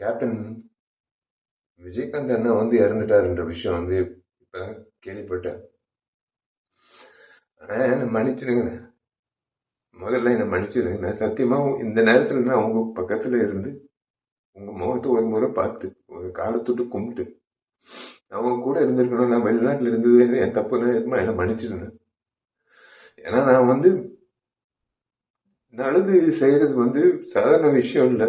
Captain Vijayakanth அண்ணா வந்து இறந்துட்டாருன்ற விஷயம் வந்து இப்போ கேள்விப்பட்டேன். ஆனால் என்னை மன்னிச்சிடுங்கண்ணே முதல்ல என்னை மன்னிச்சிடுங்கண்ணே நான் சத்தியமாக இந்த நேரத்தில் நான் உங்கள் பக்கத்தில் இருந்து உங்கள் முகத்தை ஒரு முறை பார்த்து ஒரு காலத்தொட்டு கும்பிட்டு நான் உங்க கூட இருந்திருக்கணும் நான் வெளிநாட்டில் இருந்தது என் தப்புன்னு இருக்குமா என்னை மன்னிச்சிடுங்க. ஏன்னா நான் வந்து நல்லது செய்கிறது வந்து சாதாரண விஷயம் இல்லை.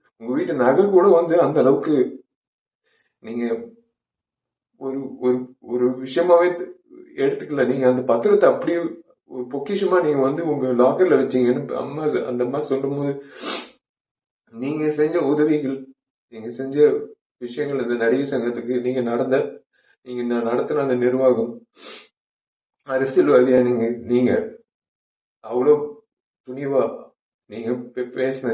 உங்க வீட்டு நகை கூட வந்து அந்த அளவுக்கு நீங்க ஒரு ஒரு ஒரு விஷயமாவே எடுத்துக்கல. நீங்க அந்த பத்திரத்தை அப்படியே ஒரு பொக்கிஷமா நீங்க வந்து உங்க லாக்கர்ல வச்சீங்கன்னு அம்மா அந்த அம்மா சொல்லும்போது நீங்க செஞ்ச உதவிகள் நீங்க செஞ்ச விஷயங்கள் இந்த நடிகர் சங்கத்துக்கு நீங்க நடந்த நீங்க நான் நடத்தின அந்த நிர்வாகம் அரசியல்வாதியா நீங்க நீங்க அவ்வளோ துணிவா நீங்க பேசின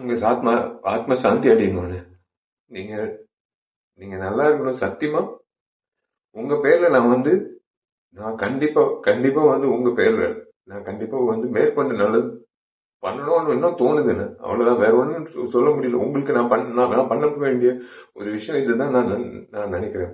உங்கள் ஆத்மா ஆத்ம சாந்தி அடையணும்னு. நீங்க நீங்க நல்லா இருக்கணும் சத்தியமா? உங்க பேர்ல நான் வந்து நான் கண்டிப்பா கண்டிப்பா வந்து உங்க பேர்ல நான் கண்டிப்பா வந்து மேற்கொண்டு நல்லது பண்ணணும்னு இன்னும் தோணுதுன்னு. அவ்வளவுதான். வேற ஒன்றும் சொல்ல முடியல. உங்களுக்கு நான் பண்ண நான் நான் பண்ண வேண்டிய ஒரு விஷயம் இதுதான் நான் நான் நினைக்கிறேன்.